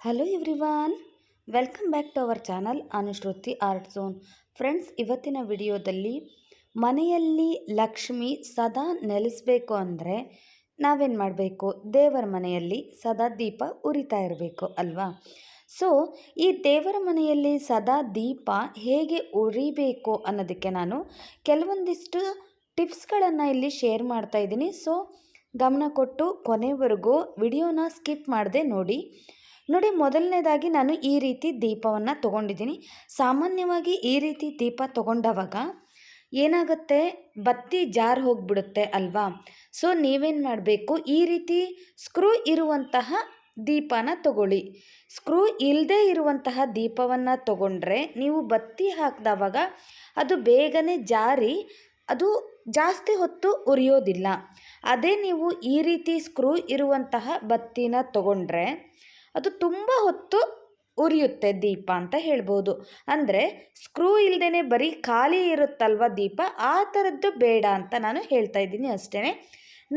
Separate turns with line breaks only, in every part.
Hello everyone welcome back to our channel Anushruti art zone friends ಇವತ್ತಿನ ವಿಡಿಯೋದಲ್ಲಿ ಮನೆಯಲ್ಲಿ ಲಕ್ಷ್ಮಿ ಸದಾ ನೆಲೆಸಬೇಕು ಅಂದರೆ ನಾವೇನು ಮಾಡಬೇಕು? ದೇವರ ಮನೆಯಲ್ಲಿ ಸದಾ ದೀಪ ಉರಿತಾ ಇರಬೇಕು ಅಲ್ವಾ? ಸೊ ಈ ದೇವರ ಮನೆಯಲ್ಲಿ ಸದಾ ದೀಪ ಹೇಗೆ ಉರಿಬೇಕು ಅನ್ನೋದಕ್ಕೆ ನಾನು ಕೆಲವೊಂದಿಷ್ಟು ಟಿಪ್ಸ್ಗಳನ್ನು ಇಲ್ಲಿ ಶೇರ್ ಮಾಡ್ತಾ ಇದ್ದೀನಿ. ಸೊ ಗಮನ ಕೊಟ್ಟು ಕೊನೆವರೆಗೂ ವಿಡಿಯೋನ ಸ್ಕಿಪ್ ಮಾಡದೆ ನೋಡಿ. ನೋಡಿ, ಮೊದಲನೇದಾಗಿ ನಾನು ಈ ರೀತಿ ದೀಪವನ್ನು ತೊಗೊಂಡಿದ್ದೀನಿ. ಸಾಮಾನ್ಯವಾಗಿ ಈ ರೀತಿ ದೀಪ ತೊಗೊಂಡವಾಗ ಏನಾಗುತ್ತೆ? ಬತ್ತಿ ಜಾರ್ ಹೋಗಿಬಿಡುತ್ತೆ ಅಲ್ವಾ? ಸೊ, ನೀವೇನು ಮಾಡಬೇಕು? ಈ ರೀತಿ ಸ್ಕ್ರೂ ಇರುವಂತಹ ದೀಪನ ತಗೊಳ್ಳಿ. ಸ್ಕ್ರೂ ಇಲ್ಲದೆ ಇರುವಂತಹ ದೀಪವನ್ನು ತಗೊಂಡ್ರೆ ನೀವು ಬತ್ತಿ ಹಾಕಿದವಾಗ ಅದು ಬೇಗನೆ ಜಾರಿ, ಅದು ಜಾಸ್ತಿ ಹೊತ್ತು ಉರಿಯೋದಿಲ್ಲ. ಅದೇ ನೀವು ಈ ರೀತಿ ಸ್ಕ್ರೂ ಇರುವಂತಹ ಬತ್ತಿನ ತಗೊಂಡ್ರೆ ಅದು ತುಂಬ ಹೊತ್ತು ಉರಿಯುತ್ತೆ ದೀಪ ಅಂತ ಹೇಳ್ಬೋದು. ಅಂದರೆ ಸ್ಕ್ರೂ ಇಲ್ಲದೇ ಬರೀ ಖಾಲಿ ಇರುತ್ತಲ್ವ ದೀಪ? ಆ ಥರದ್ದು ಬೇಡ ಅಂತ ನಾನು ಹೇಳ್ತಾ ಇದ್ದೀನಿ ಅಷ್ಟೇ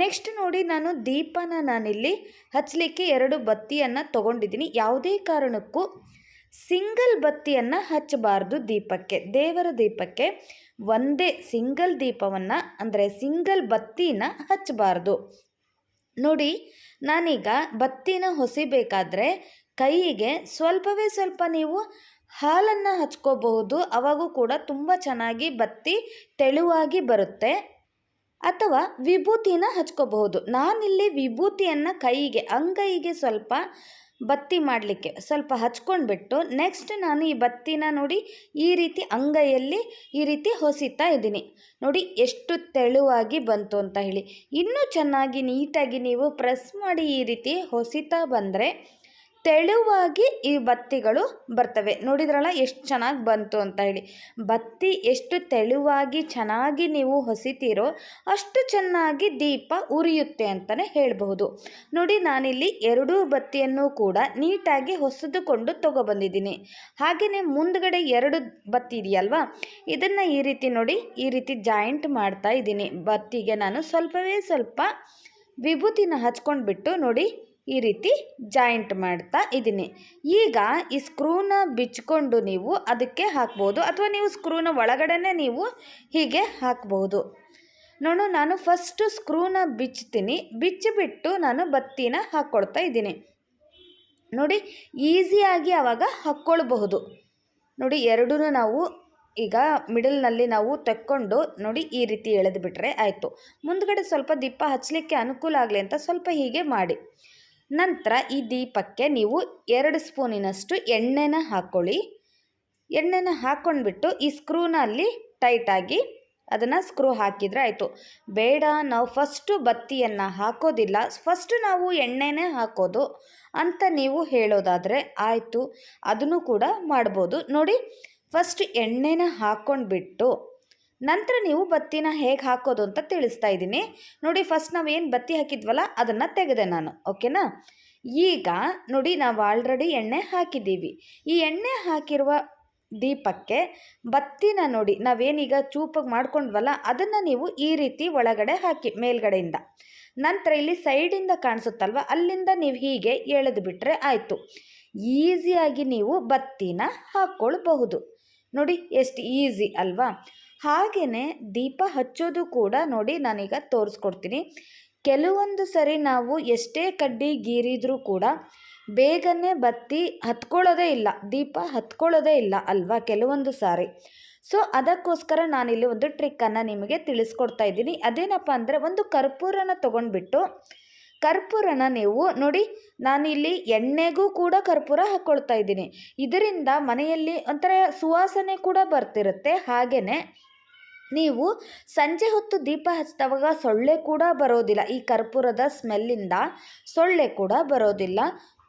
ನೆಕ್ಸ್ಟ್ ನೋಡಿ ನಾನು ದೀಪನ ನಾನಿಲ್ಲಿ ಹಚ್ಚಲಿಕ್ಕೆ ಎರಡು ಬತ್ತಿಯನ್ನು ತೊಗೊಂಡಿದ್ದೀನಿ. ಯಾವುದೇ ಕಾರಣಕ್ಕೂ ಸಿಂಗಲ್ ಬತ್ತಿಯನ್ನು ಹಚ್ಚಬಾರ್ದು ದೀಪಕ್ಕೆ. ದೇವರ ದೀಪಕ್ಕೆ ಒಂದೇ ಸಿಂಗಲ್ ದೀಪವನ್ನು, ಅಂದರೆ ಸಿಂಗಲ್ ಬತ್ತಿನ ಹಚ್ಚಬಾರ್ದು. ನೋಡಿ, ನಾನೀಗ ಬತ್ತಿನ ಹೊಸಿಬೇಕಾದ್ರೆ ಕೈಗೆ ಸ್ವಲ್ಪವೇ ಸ್ವಲ್ಪ ನೀವು ಹಾಲನ್ನು ಹಚ್ಕೋಬಹುದು. ಅವಾಗೂ ಕೂಡ ತುಂಬ ಚೆನ್ನಾಗಿ ಬತ್ತಿ ತೆಳುವಾಗಿ ಬರುತ್ತೆ. ಅಥವಾ ವಿಭೂತಿನ ಹಚ್ಕೋಬಹುದು. ನಾನಿಲ್ಲಿ ವಿಭೂತಿಯನ್ನು ಕೈಗೆ, ಅಂಗೈಗೆ ಸ್ವಲ್ಪ ಬತ್ತಿ ಮಾಡಲಿಕ್ಕೆ ಸ್ವಲ್ಪ ಹಚ್ಕೊಂಡ್ಬಿಟ್ಟು ನೆಕ್ಸ್ಟ್ ನಾನು ಈ ಬತ್ತಿನ ನೋಡಿ ಈ ರೀತಿ ಅಂಗೈಯಲ್ಲಿ ಈ ರೀತಿ ಹೊಸಿತಾ ಇದ್ದೀನಿ. ನೋಡಿ ಎಷ್ಟು ತೆಳುವಾಗಿ ಬಂತು ಅಂತ ಹೇಳಿ. ಇನ್ನೂ ಚೆನ್ನಾಗಿ ನೀಟಾಗಿ ನೀವು ಪ್ರೆಸ್ ಮಾಡಿ ಈ ರೀತಿ ಹೊಸಿತಾ ಬಂದರೆ ತೆಳುವಾಗಿ ಈ ಬತ್ತಿಗಳು ಬರ್ತವೆ. ನೋಡಿದ್ರಲ್ಲ, ಎಷ್ಟು ಚೆನ್ನಾಗಿ ಬಂತು ಅಂತ ಹೇಳಿ. ಬತ್ತಿ ಎಷ್ಟು ತೆಳುವಾಗಿ ಚೆನ್ನಾಗಿ ನೀವು ಹೊಸಿತೀರೋ ಅಷ್ಟು ಚೆನ್ನಾಗಿ ದೀಪ ಉರಿಯುತ್ತೆ ಅಂತಲೇ ಹೇಳಬಹುದು. ನೋಡಿ, ನಾನಿಲ್ಲಿ ಎರಡೂ ಬತ್ತಿಯನ್ನು ಕೂಡ ನೀಟಾಗಿ ಹೊಸದುಕೊಂಡು ತಗೊಬಂದಿದ್ದೀನಿ. ಹಾಗೆಯೇ ಮುಂದ್ಗಡೆ ಎರಡು ಬತ್ತಿ ಇದೆಯಲ್ವಾ? ಇದನ್ನು ಈ ರೀತಿ ನೋಡಿ, ಈ ರೀತಿ ಜಾಯಿಂಟ್ ಮಾಡ್ತಾ ಇದ್ದೀನಿ. ಬತ್ತಿಗೆ ನಾನು ಸ್ವಲ್ಪವೇ ಸ್ವಲ್ಪ ವಿಭೂತಿನ ಹಚ್ಕೊಂಡ್ಬಿಟ್ಟು ನೋಡಿ ಈ ರೀತಿ ಜಾಯಿಂಟ್ ಮಾಡ್ತಾ ಇದ್ದೀನಿ. ಈಗ ಈ ಸ್ಕ್ರೂನ ಬಿಚ್ಕೊಂಡು ನೀವು ಅದಕ್ಕೆ ಹಾಕ್ಬೋದು ಅಥವಾ ನೀವು ಸ್ಕ್ರೂನ ಒಳಗಡೆ ನೀವು ಹೀಗೆ ಹಾಕ್ಬೋದು. ನೋಡು, ನಾನು ಫಸ್ಟು ಸ್ಕ್ರೂನ ಬಿಚ್ತೀನಿ. ಬಿಚ್ಚಿಬಿಟ್ಟು ನಾನು ಬತ್ತಿನ ಹಾಕ್ಕೊಳ್ತಾ ಇದ್ದೀನಿ. ನೋಡಿ ಈಸಿಯಾಗಿ ಆವಾಗ ಹಾಕ್ಕೊಳ್ಬಹುದು. ನೋಡಿ ಎರಡೂ ನಾವು ಈಗ ಮಿಡಲ್ನಲ್ಲಿ ನಾವು ತೆಕ್ಕೊಂಡು ನೋಡಿ ಈ ರೀತಿ ಎಳೆದು ಬಿಟ್ಟರೆ ಆಯಿತು. ಮುಂದ್ಗಡೆ ಸ್ವಲ್ಪ ದಿಪ್ಪ ಹಚ್ಚಲಿಕ್ಕೆ ಅನುಕೂಲ ಆಗಲಿ ಅಂತ ಸ್ವಲ್ಪ ಹೀಗೆ ಮಾಡಿ. ನಂತರ ಈ ದೀಪಕ್ಕೆ ನೀವು ಎರಡು ಸ್ಪೂನಿನಷ್ಟು ಎಣ್ಣೆನ ಹಾಕ್ಕೊಳ್ಳಿ ಎಣ್ಣೆನ ಹಾಕ್ಕೊಂಡ್ಬಿಟ್ಟು ಈ ಸ್ಕ್ರೂನ ಅಲ್ಲಿ ಟೈಟಾಗಿ ಅದನ್ನು ಸ್ಕ್ರೂ ಹಾಕಿದರೆ ಆಯಿತು. ಬೇಡ, ನಾವು ಫಸ್ಟು ಬತ್ತಿಯನ್ನು ಹಾಕೋದಿಲ್ಲ. ಫಸ್ಟು ನಾವು ಎಣ್ಣೆನೇ ಹಾಕೋದು ಅಂತ ನೀವು ಹೇಳೋದಾದರೆ ಆಯಿತು. ಅದನ್ನು ಕೂಡ ಮಾಡ್ಬೋದು. ನೋಡಿ ಫಸ್ಟ್ ಎಣ್ಣೆನ ಹಾಕ್ಕೊಂಡ್ಬಿಟ್ಟು ನಂತರ ನೀವು ಬತ್ತಿನ ಹೇಗೆ ಹಾಕೋದು ಅಂತ ತಿಳಿಸ್ತಾ ಇದ್ದೀನಿ. ನೋಡಿ ಫಸ್ಟ್ ನಾವು ಏನು ಬತ್ತಿ ಹಾಕಿದ್ವಲ್ಲ, ಅದನ್ನು ತೆಗೆದೆ ನಾನು, ಓಕೆನಾ? ಈಗ ನೋಡಿ, ನಾವು ಆಲ್ರೆಡಿ ಎಣ್ಣೆ ಹಾಕಿದ್ದೀವಿ. ಈ ಎಣ್ಣೆ ಹಾಕಿರುವ ದೀಪಕ್ಕೆ ಬತ್ತಿನ ನೋಡಿ, ನಾವೇನೀಗ ಚೂಪಾಗಿ ಮಾಡ್ಕೊಂಡ್ವಲ್ಲ, ಅದನ್ನು ನೀವು ಈ ರೀತಿ ಒಳಗಡೆ ಹಾಕಿ, ಮೇಲ್ಗಡೆಯಿಂದ. ನಂತರ ಇಲ್ಲಿ ಸೈಡಿಂದ ಕಾಣಿಸುತ್ತಲ್ವ, ಅಲ್ಲಿಂದ ನೀವು ಹೀಗೆ ಎಳೆದು ಬಿಟ್ಟರೆ ಆಯಿತು. ಈಸಿಯಾಗಿ ನೀವು ಬತ್ತಿನ ಹಾಕ್ಕೊಳ್ಬಹುದು ನೋಡಿ, ಎಷ್ಟು ಈಸಿ ಅಲ್ವಾ? ಹಾಗೆಯೇ ದೀಪ ಹಚ್ಚೋದು ಕೂಡ ನೋಡಿ ನಾನೀಗ ತೋರಿಸ್ಕೊಡ್ತೀನಿ. ಕೆಲವೊಂದು ಸರಿ ನಾವು ಎಷ್ಟೇ ಕಡ್ಡಿ ಗೀರಿದ್ರೂ ಕೂಡ ಬೇಗನೆ ಬತ್ತಿ ಹತ್ಕೊಳ್ಳೋದೇ ಇಲ್ಲ, ದೀಪ ಹತ್ಕೊಳ್ಳೋದೇ ಇಲ್ಲ ಅಲ್ವಾ ಕೆಲವೊಂದು ಸಾರಿ. ಸೊ ಅದಕ್ಕೋಸ್ಕರ ನಾನಿಲ್ಲಿ ಒಂದು ಟ್ರಿಕ್ಕನ್ನು ನಿಮಗೆ ತಿಳಿಸ್ಕೊಡ್ತಾ ಇದ್ದೀನಿ. ಅದೇನಪ್ಪ ಅಂದರೆ ಒಂದು ಕರ್ಪೂರನ ತೊಗೊಂಡ್ಬಿಟ್ಟು, ಕರ್ಪೂರನ ನೀವು ನೋಡಿ, ನಾನಿಲ್ಲಿ ಎಣ್ಣೆಗೂ ಕೂಡ ಕರ್ಪೂರ ಹಾಕ್ಕೊಳ್ತಾ ಇದ್ದೀನಿ. ಇದರಿಂದ ಮನೆಯಲ್ಲಿ ಒಂಥರ ಸುವಾಸನೆ ಕೂಡ ಬರ್ತಿರುತ್ತೆ. ಹಾಗೆಯೇ ನೀವು ಸಂಜೆ ಹೊತ್ತು ದೀಪ ಹಚ್ಚಿದವಾಗ ಸೊಳ್ಳೆ ಕೂಡ ಬರೋದಿಲ್ಲ. ಈ ಕರ್ಪೂರದ ಸ್ಮೆಲ್ಲಿಂದ ಸೊಳ್ಳೆ ಕೂಡ ಬರೋದಿಲ್ಲ.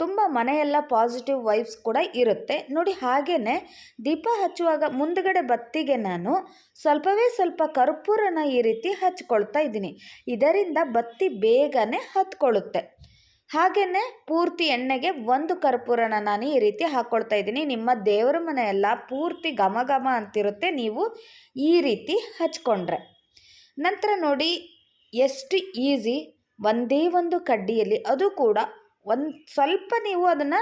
ತುಂಬ ಮನೆಯೆಲ್ಲ ಪಾಸಿಟಿವ್ ವೈಬ್ಸ್ ಕೂಡ ಇರುತ್ತೆ. ನೋಡಿ ಹಾಗೆಯೇ ದೀಪ ಹಚ್ಚುವಾಗ ಮುಂದ್ಗಡೆ ಬತ್ತಿಗೆ ನಾನು ಸ್ವಲ್ಪವೇ ಸ್ವಲ್ಪ ಕರ್ಪೂರನ ಈ ರೀತಿ ಹಚ್ಕೊಳ್ತಾ ಇದ್ದೀನಿ. ಇದರಿಂದ ಬತ್ತಿ ಬೇಗನೆ ಹತ್ಕೊಳ್ಳುತ್ತೆ. ಹಾಗೆಯೇ ಪೂರ್ತಿ ಎಣ್ಣೆಗೆ ಒಂದು ಕರ್ಪೂರನ ನಾನು ಈ ರೀತಿ ಹಾಕ್ಕೊಳ್ತಾ ಇದ್ದೀನಿ. ನಿಮ್ಮ ದೇವರ ಮನೆಯೆಲ್ಲ ಪೂರ್ತಿ ಘಮ ಘಮ ಅಂತಿರುತ್ತೆ. ನೀವು ಈ ರೀತಿ ಹಚ್ಕೊಂಡ್ರೆ. ನಂತರ ನೋಡಿ, ಎಷ್ಟು ಈಸಿ. ಒಂದೇ ಒಂದು ಕಡ್ಡಿಯಲ್ಲಿ ಅದು ಕೂಡ ಒಂದು ಸ್ವಲ್ಪ ನೀವು ಅದನ್ನು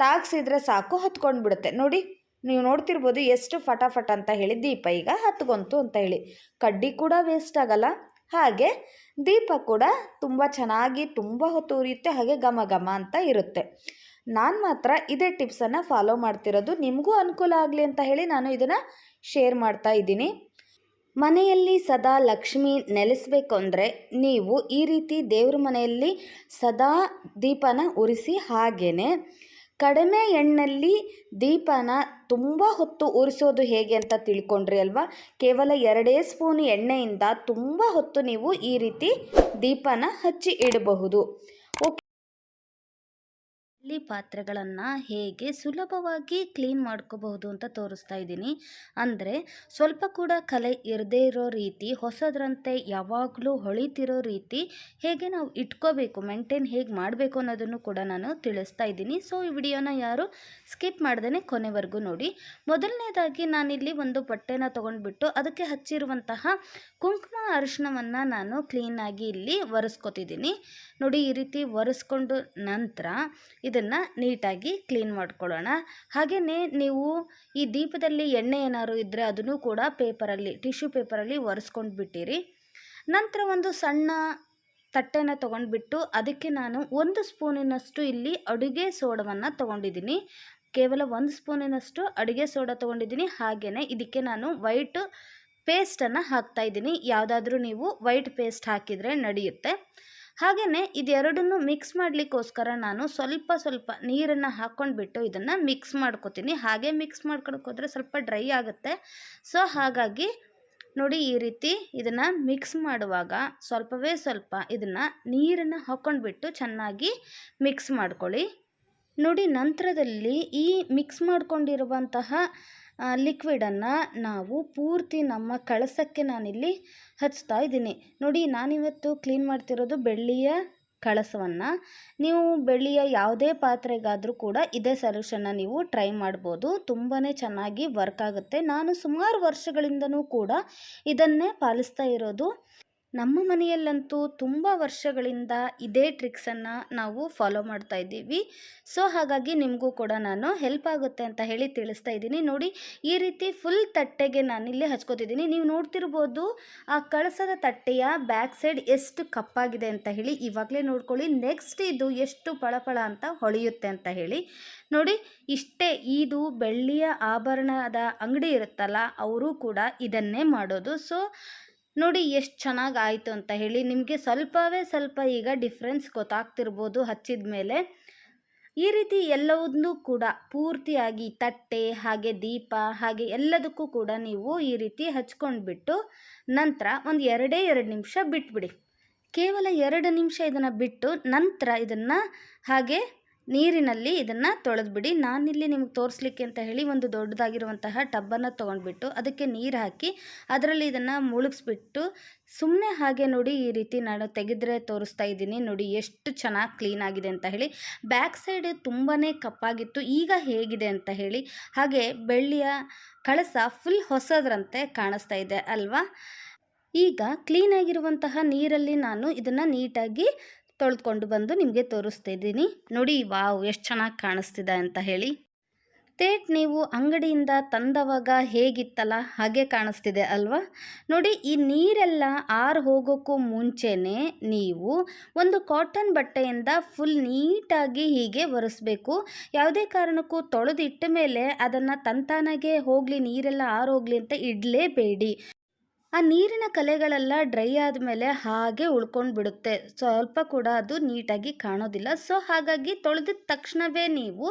ತಾಗಿಸಿದ್ರೆ ಸಾಕು ಹತ್ಕೊಂಡು ಬಿಡುತ್ತೆ ನೋಡಿ, ನೀವು ನೋಡ್ತಿರ್ಬೋದು ಎಷ್ಟು ಫಟಾಫಟ್ ಅಂತ ಹೇಳಿ ದೀಪ ಈಗ ಹತ್ಕೊಂತು ಅಂತ ಹೇಳಿ. ಕಡ್ಡಿ ಕೂಡ ವೇಸ್ಟ್ ಆಗಲ್ಲ. ಹಾಗೆ ದೀಪ ಕೂಡ ತುಂಬ ಚೆನ್ನಾಗಿ ತುಂಬ ಹೊತ್ತು ಉರಿಯುತ್ತೆ ಹಾಗೆ ಘಮ ಘಮ ಅಂತ ಇರುತ್ತೆ. ನಾನು ಮಾತ್ರ ಇದೇ ಟಿಪ್ಸನ್ನು ಫಾಲೋ ಮಾಡ್ತಿರೋದು. ನಿಮಗೂ ಅನುಕೂಲ ಆಗಲಿ ಅಂತ ಹೇಳಿ ನಾನು ಇದನ್ನು ಶೇರ್ ಮಾಡ್ತಾ ಇದ್ದೀನಿ. ಮನೆಯಲ್ಲಿ ಸದಾ ಲಕ್ಷ್ಮಿ ನೆಲೆಸಬೇಕು ಅಂದರೆ ನೀವು ಈ ರೀತಿ ದೇವ್ರ ಮನೆಯಲ್ಲಿ ಸದಾ ದೀಪನ ಉರಿಸಿ ಹಾಗೆಯೇ ಕಡಿಮೆ ಎಣ್ಣೆಯಲ್ಲಿ ದೀಪನ ತುಂಬ ಹೊತ್ತು ಉರಿಸೋದು ಹೇಗೆ ಅಂತ ತಿಳ್ಕೊಂಡ್ರಿ ಅಲ್ವಾ? ಕೇವಲ ಎರಡೇ ಸ್ಪೂನ್ ಎಣ್ಣೆಯಿಂದ ತುಂಬ ಹೊತ್ತು ನೀವು ಈ ರೀತಿ ದೀಪನ ಹಚ್ಚಿ ಇಡಬಹುದು. ಇಡ್ಲಿ ಪಾತ್ರೆಗಳನ್ನು ಹೇಗೆ ಸುಲಭವಾಗಿ ಕ್ಲೀನ್ ಮಾಡ್ಕೋಬಹುದು ಅಂತ ತೋರಿಸ್ತಾ ಇದ್ದೀನಿ. ಅಂದರೆ ಸ್ವಲ್ಪ ಕೂಡ ಕಲೆ ಇರದೇ ಇರೋ ರೀತಿ, ಹೊಸದ್ರಂತೆ ಯಾವಾಗಲೂ ಹೊಳಿತಿರೋ ರೀತಿ ಹೇಗೆ ನಾವು ಇಟ್ಕೋಬೇಕು ಮೇಂಟೈನ್ ಹೇಗೆ ಮಾಡಬೇಕು ಅನ್ನೋದನ್ನು ಕೂಡ ನಾನು ತಿಳಿಸ್ತಾ ಇದ್ದೀನಿ. ಸೊ ಈ ವಿಡಿಯೋನ ಯಾರು ಸ್ಕಿಪ್ ಮಾಡ್ದೇ ಕೊನೆವರೆಗೂ ನೋಡಿ. ಮೊದಲನೇದಾಗಿ ನಾನಿಲ್ಲಿ ಒಂದು ಬಟ್ಟೆನ ತೊಗೊಂಡ್ಬಿಟ್ಟು ಅದಕ್ಕೆ ಹಚ್ಚಿರುವಂತಹ ಕುಂಕುಮ ಅರಿಶಿಣವನ್ನು ನಾನು ಕ್ಲೀನಾಗಿ ಇಲ್ಲಿ ಒರೆಸ್ಕೊತಿದ್ದೀನಿ. ನೋಡಿ, ಈ ರೀತಿ ಒರೆಸ್ಕೊಂಡು ನಂತರ ಇದನ್ನು ನೀಟಾಗಿ ಕ್ಲೀನ್ ಮಾಡ್ಕೊಳ್ಳೋಣ. ಹಾಗೆಯೇ ನೀವು ಈ ದೀಪದಲ್ಲಿ ಎಣ್ಣೆ ಏನಾದ್ರು ಇದ್ದರೆ ಅದನ್ನು ಕೂಡ ಪೇಪರಲ್ಲಿ, ಟಿಶ್ಯೂ ಪೇಪರಲ್ಲಿ ಒರೆಸ್ಕೊಂಡು ಬಿಟ್ಟಿರಿ. ನಂತರ ಒಂದು ಸಣ್ಣ ತಟ್ಟೆನ ತೊಗೊಂಡ್ಬಿಟ್ಟು ಅದಕ್ಕೆ ನಾನು ಒಂದು ಸ್ಪೂನಿನಷ್ಟು ಇಲ್ಲಿ ಅಡುಗೆ ಸೋಡವನ್ನು ತೊಗೊಂಡಿದ್ದೀನಿ. ಕೇವಲ ಒಂದು ಸ್ಪೂನಿನಷ್ಟು ಅಡುಗೆ ಸೋಡಾ ತೊಗೊಂಡಿದ್ದೀನಿ. ಹಾಗೆಯೇ ಇದಕ್ಕೆ ನಾನು ವೈಟ್ ಪೇಸ್ಟನ್ನು ಹಾಕ್ತಾಯಿದ್ದೀನಿ ಯಾವುದಾದ್ರೂ ನೀವು ವೈಟ್ ಪೇಸ್ಟ್ ಹಾಕಿದರೆ ನಡೆಯುತ್ತೆ. ಹಾಗೆಯೇ ಇದೆರಡನ್ನು ಮಿಕ್ಸ್ ಮಾಡಲಿಕ್ಕೋಸ್ಕರ ನಾನು ಸ್ವಲ್ಪ ಸ್ವಲ್ಪ ನೀರನ್ನು ಹಾಕ್ಕೊಂಡ್ಬಿಟ್ಟು ಇದನ್ನು ಮಿಕ್ಸ್ ಮಾಡ್ಕೋತೀನಿ. ಹಾಗೆ ಮಿಕ್ಸ್ ಮಾಡ್ಕೊಳಕ್ಕೋದ್ರೆ ಸ್ವಲ್ಪ ಡ್ರೈ ಆಗುತ್ತೆ. ಸೊ ಹಾಗಾಗಿ ನೋಡಿ ಈ ರೀತಿ ಇದನ್ನು ಮಿಕ್ಸ್ ಮಾಡುವಾಗ ಸ್ವಲ್ಪವೇ ಸ್ವಲ್ಪ ಇದನ್ನು ನೀರನ್ನು ಹಾಕ್ಕೊಂಡ್ಬಿಟ್ಟು ಚೆನ್ನಾಗಿ ಮಿಕ್ಸ್ ಮಾಡ್ಕೊಳ್ಳಿ. ನೋಡಿ ನಂತರದಲ್ಲಿ ಈ ಮಿಕ್ಸ್ ಮಾಡ್ಕೊಂಡಿರುವಂತಹ ಲಿಕ್ವಿಡನ್ನು ನಾವು ಪೂರ್ತಿ ನಮ್ಮ ಕಳಸಕ್ಕೆ ನಾನಿಲ್ಲಿ ಹಚ್ತಾ ಇದ್ದೀನಿ. ನೋಡಿ, ನಾನಿವತ್ತು ಕ್ಲೀನ್ ಮಾಡ್ತಿರೋದು ಬೆಳ್ಳಿಯ ಕಳಸವನ್ನು. ನೀವು ಬೆಳ್ಳಿಯ ಯಾವುದೇ ಪಾತ್ರೆಗಾದರೂ ಕೂಡ ಇದೇ ಸೊಲ್ಯೂಷನ್ನ ನೀವು ಟ್ರೈ ಮಾಡ್ಬೋದು. ತುಂಬಾ ಚೆನ್ನಾಗಿ ವರ್ಕ್ ಆಗುತ್ತೆ. ನಾನು ಸುಮಾರು ವರ್ಷಗಳಿಂದನೂ ಕೂಡ ಇದನ್ನೇ ಪಾಲಿಸ್ತಾ ಇರೋದು. ನಮ್ಮ ಮನೆಯಲ್ಲಂತೂ ತುಂಬ ವರ್ಷಗಳಿಂದ ಇದೇ ಟ್ರಿಕ್ಸನ್ನು ನಾವು ಫಾಲೋ ಮಾಡ್ತಾ ಇದ್ದೀವಿ. ಸೊ, ಹಾಗಾಗಿ ನಿಮಗೂ ಕೂಡ ನಾನು ಹೆಲ್ಪ್ ಆಗುತ್ತೆ ಅಂತ ಹೇಳಿ ತಿಳಿಸ್ತಾ ಇದ್ದೀನಿ. ನೋಡಿ, ಈ ರೀತಿ ಫುಲ್ ತಟ್ಟೆಗೆ ನಾನು ಇಲ್ಲಿ ಹಚ್ಕೋತಿದ್ದೀನಿ. ನೀವು ನೋಡ್ತಿರ್ಬೋದು, ಆ ಕಳಸದ ತಟ್ಟೆಯ ಬ್ಯಾಕ್ ಸೈಡ್ ಎಷ್ಟು ಕಪ್ಪಾಗಿದೆ ಅಂತ ಹೇಳಿ ಇವಾಗಲೇ ನೋಡ್ಕೊಳ್ಳಿ. ನೆಕ್ಸ್ಟ್ ಇದು ಎಷ್ಟು ಪಳಪಳ ಅಂತ ಹೊಳೆಯುತ್ತೆ ಅಂತ ಹೇಳಿ. ನೋಡಿ, ಇಷ್ಟೇ ಇದು ಬೆಳ್ಳಿಯ ಆಭರಣದ ಅಂಗಡಿ ಇರುತ್ತಲ್ಲ, ಅವರು ಕೂಡ ಇದನ್ನೇ ಮಾಡೋದು. ಸೊ ನೋಡಿ ಎಷ್ಟು ಚೆನ್ನಾಗಿ ಆಯಿತು ಅಂತ ಹೇಳಿ ನಿಮಗೆ ಸ್ವಲ್ಪವೇ ಸ್ವಲ್ಪ ಈಗ ಡಿಫ್ರೆನ್ಸ್ ಗೊತ್ತಾಗ್ತಿರ್ಬೋದು ಹಚ್ಚಿದ ಮೇಲೆ. ಈ ರೀತಿ ಎಲ್ಲವನ್ನೂ ಕೂಡ ಪೂರ್ತಿಯಾಗಿ ತಟ್ಟೆ, ಹಾಗೆ ದೀಪ, ಹಾಗೆ ಎಲ್ಲದಕ್ಕೂ ಕೂಡ ನೀವು ಈ ರೀತಿ ಹಚ್ಕೊಂಡ್ಬಿಟ್ಟು ನಂತರ ಒಂದು ಎರಡೇ ಎರಡು ನಿಮಿಷ ಬಿಟ್ಬಿಡಿ. ಕೇವಲ ಎರಡು ನಿಮಿಷ ಇದನ್ನು ಬಿಟ್ಟು ನಂತರ ಇದನ್ನು ಹಾಗೆ ನೀರಿನಲ್ಲಿ ಇದನ್ನು ತೊಳೆದ್ಬಿಡಿ. ನಾನಿಲ್ಲಿ ನಿಮ್ಗೆ ತೋರಿಸ್ಲಿಕ್ಕೆ ಅಂತ ಹೇಳಿ ಒಂದು ದೊಡ್ಡದಾಗಿರುವಂತಹ ಟಬ್ಬನ್ನು ತೊಗೊಂಡ್ಬಿಟ್ಟು ಅದಕ್ಕೆ ನೀರು ಹಾಕಿ ಅದರಲ್ಲಿ ಇದನ್ನು ಮುಳುಗಿಸ್ಬಿಟ್ಟು ಸುಮ್ಮನೆ ಹಾಗೆ ನೋಡಿ ಈ ರೀತಿ ನಾನು ತೆಗೆದ್ರೆ ತೋರಿಸ್ತಾ ಇದ್ದೀನಿ. ನೋಡಿ ಎಷ್ಟು ಚೆನ್ನಾಗಿ ಕ್ಲೀನ್ ಆಗಿದೆ ಅಂತ ಹೇಳಿ. ಬ್ಯಾಕ್ ಸೈಡ್ ತುಂಬಾ ಕಪ್ಪಾಗಿತ್ತು. ಈಗ ಹೇಗಿದೆ ಅಂತ ಹೇಳಿ. ಹಾಗೆ ಬೆಳ್ಳಿಯ ಕಳಸ ಫುಲ್ ಹೊಸದ್ರಂತೆ ಕಾಣಿಸ್ತಾ ಇದೆ ಅಲ್ವಾ? ಈಗ ಕ್ಲೀನಾಗಿರುವಂತಹ ನೀರಲ್ಲಿ ನಾನು ಇದನ್ನು ನೀಟಾಗಿ ತೊಳೆದುಕೊಂಡು ಬಂದು ನಿಮಗೆ ತೋರಿಸ್ತಾ ಇದ್ದೀನಿ ನೋಡಿ, ವಾವ್, ಎಷ್ಟು ಚೆನ್ನಾಗಿ ಕಾಣಿಸ್ತಿದೆ ಅಂತ ಹೇಳಿ. ತೇಟ್, ನೀವು ಅಂಗಡಿಯಿಂದ ತಂದವಾಗ ಹೇಗಿತ್ತಲ್ಲ, ಹಾಗೆ ಕಾಣಿಸ್ತಿದೆ ಅಲ್ವಾ? ನೋಡಿ, ಈ ನೀರೆಲ್ಲ ಆರು ಹೋಗೋಕ್ಕೂ ಮುಂಚೆನೇ ನೀವು ಒಂದು ಕಾಟನ್ ಬಟ್ಟೆಯಿಂದ ಫುಲ್ ನೀಟಾಗಿ ಹೀಗೆ ಒರೆಸ್ಬೇಕು. ಯಾವುದೇ ಕಾರಣಕ್ಕೂ ತೊಳೆದಿಟ್ಟ ಮೇಲೆ ಅದನ್ನು ತಂತಾನಾಗೆ ಹೋಗಲಿ, ನೀರೆಲ್ಲ ಆರು ಹೋಗಲಿ ಅಂತ ಇಡಲೇಬೇಡಿ. ಆ ನೀರಿನ ಕಲೆಗಳೆಲ್ಲ ಡ್ರೈ ಆದಮೇಲೆ ಹಾಗೆ ಉಳ್ಕೊಂಡು ಬಿಡುತ್ತೆ ಸ್ವಲ್ಪ ಕೂಡ ಅದು ನೀಟಾಗಿ ಕಾಣೋದಿಲ್ಲ. ಸೊ, ಹಾಗಾಗಿ ತೊಳೆದಿದ ತಕ್ಷಣವೇ ನೀವು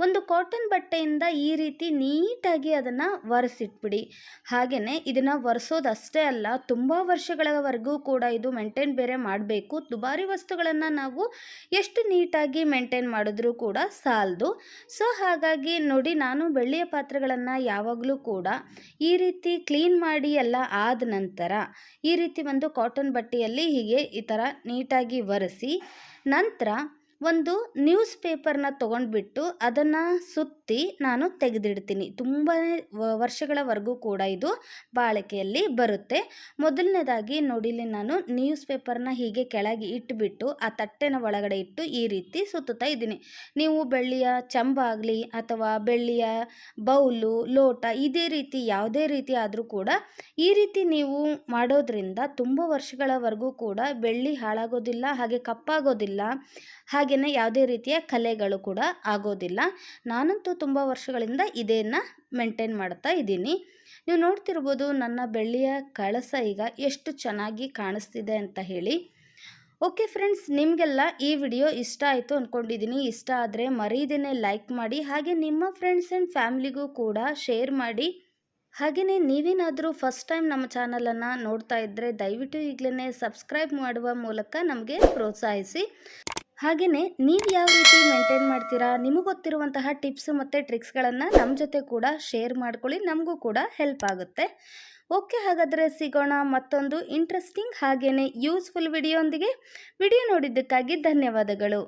ಒಂದು ಕಾಟನ್ ಬಟ್ಟೆಯಿಂದ ಈ ರೀತಿ ನೀಟಾಗಿ ಅದನ್ನು ಒರೆಸಿಟ್ಬಿಡಿ. ಹಾಗೆಯೇ ಇದನ್ನು ಒರೆಸೋದಷ್ಟೇ ಅಲ್ಲ, ತುಂಬ ವರ್ಷಗಳವರೆಗೂ ಕೂಡ ಇದು ಮೇಂಟೈನ್ ಬೇರೆ ಮಾಡಬೇಕು. ದುಬಾರಿ ವಸ್ತುಗಳನ್ನು ನಾವು ಎಷ್ಟು ನೀಟಾಗಿ ಮೇಂಟೈನ್ ಮಾಡಿದ್ರೂ ಕೂಡ ಸಾಲದು. ಸೊ, ಹಾಗಾಗಿ ನೋಡಿ, ನಾನು ಬೆಳ್ಳಿಯ ಪಾತ್ರೆಗಳನ್ನು ಯಾವಾಗಲೂ ಕೂಡ ಈ ರೀತಿ ಕ್ಲೀನ್ ಮಾಡಿ ಎಲ್ಲ ಆದ ನಂತರ ಈ ರೀತಿ ಒಂದು ಕಾಟನ್ ಬಟ್ಟೆಯಲ್ಲಿ ಹೀಗೆ ಈ ಥರ ನೀಟಾಗಿ ಒರೆಸಿ ನಂತರ ಒಂದು ನ್ಯೂಸ್ ಪೇಪರ್ನ ತೊಗೊಂಡ್ಬಿಟ್ಟು ಅದನ್ನು ಸುತ್ತಿ ನಾನು ತೆಗೆದಿಡ್ತೀನಿ. ತುಂಬಾ ವರ್ಷಗಳವರೆಗೂ ಕೂಡ ಇದು ಬಾಳಿಕೆಯಲ್ಲಿ ಬರುತ್ತೆ. ಮೊದಲನೇದಾಗಿ ನೋಡಿಲಿ ನಾನು ನ್ಯೂಸ್ ಪೇಪರ್ನ ಹೀಗೆ ಕೆಳಗೆ ಇಟ್ಟುಬಿಟ್ಟು ಆ ತಟ್ಟೆನ ಒಳಗಡೆ ಇಟ್ಟು ಈ ರೀತಿ ಸುತ್ತುತ್ತಾ ಇದ್ದೀನಿ. ನೀವು ಬೆಳ್ಳಿಯ ಚಂಬ ಆಗಲಿ ಅಥವಾ ಬೆಳ್ಳಿಯ ಬೌಲು, ಲೋಟ ಇದೇ ರೀತಿ ಯಾವುದೇ ರೀತಿ ಆದರೂ ಕೂಡ ಈ ರೀತಿ ನೀವು ಮಾಡೋದ್ರಿಂದ ತುಂಬ ವರ್ಷಗಳವರೆಗೂ ಕೂಡ ಬೆಳ್ಳಿ ಹಾಳಾಗೋದಿಲ್ಲ, ಹಾಗೆ ಕಪ್ಪಾಗೋದಿಲ್ಲ ಹಾಗೆಯೇ ಯಾವುದೇ ರೀತಿಯ ಕಲೆಗಳು ಕೂಡ ಆಗೋದಿಲ್ಲ. ನಾನಂತೂ ತುಂಬ ವರ್ಷಗಳಿಂದ ಇದನ್ನು ಮೇಂಟೈನ್ ಮಾಡ್ತಾ ಇದ್ದೀನಿ. ನೀವು ನೋಡ್ತಿರ್ಬೋದು ನನ್ನ ಬೆಳ್ಳಿಯ ಕಳಸ ಈಗ ಎಷ್ಟು ಚೆನ್ನಾಗಿ ಕಾಣಿಸ್ತಿದೆ ಅಂತ ಹೇಳಿ. ಓಕೆ ಫ್ರೆಂಡ್ಸ್, ನಿಮಗೆಲ್ಲ ಈ ವಿಡಿಯೋ ಇಷ್ಟ ಆಯಿತು ಅಂದ್ಕೊಂಡಿದ್ದೀನಿ ಇಷ್ಟ ಆದರೆ ಮರೀದೇನೆ ಲೈಕ್ ಮಾಡಿ, ಹಾಗೆ ನಿಮ್ಮ ಫ್ರೆಂಡ್ಸ್ ಆ್ಯಂಡ್ ಫ್ಯಾಮ್ಲಿಗೂ ಕೂಡ ಶೇರ್ ಮಾಡಿ. ಹಾಗೆಯೇ ನೀವೇನಾದರೂ ಫಸ್ಟ್ ಟೈಮ್ ನಮ್ಮ ಚಾನಲನ್ನು ನೋಡ್ತಾ ಇದ್ದರೆ ದಯವಿಟ್ಟು ಈಗಲೇ ಸಬ್ಸ್ಕ್ರೈಬ್ ಮಾಡುವ ಮೂಲಕ ನಮಗೆ ಪ್ರೋತ್ಸಾಹಿಸಿ. ಹಾಗೆಯೇ ನೀವು ಯಾವ ರೀತಿ ಮೇಂಟೈನ್ ಮಾಡ್ತೀರಾ? ನಿಮಗೆ ಗೊತ್ತಿರುವಂತಹ ಟಿಪ್ಸ್ ಮತ್ತು ಟ್ರಿಕ್ಸ್ಗಳನ್ನು ನಮ್ಮ ಜೊತೆ ಕೂಡ ಶೇರ್ ಮಾಡ್ಕೊಳ್ಳಿ. ನಮಗೂ ಕೂಡ ಹೆಲ್ಪ್ ಆಗುತ್ತೆ. ಓಕೆ ಹಾಗಾದರೆ ಸಿಗೋಣ ಮತ್ತೊಂದು ಇಂಟ್ರೆಸ್ಟಿಂಗ್ ಹಾಗೆಯೇ ಯೂಸ್ಫುಲ್ ವಿಡಿಯೋ ಒಂದಿಗೆ ವಿಡಿಯೋ ನೋಡಿದ್ದಕ್ಕಾಗಿ ಧನ್ಯವಾದಗಳು.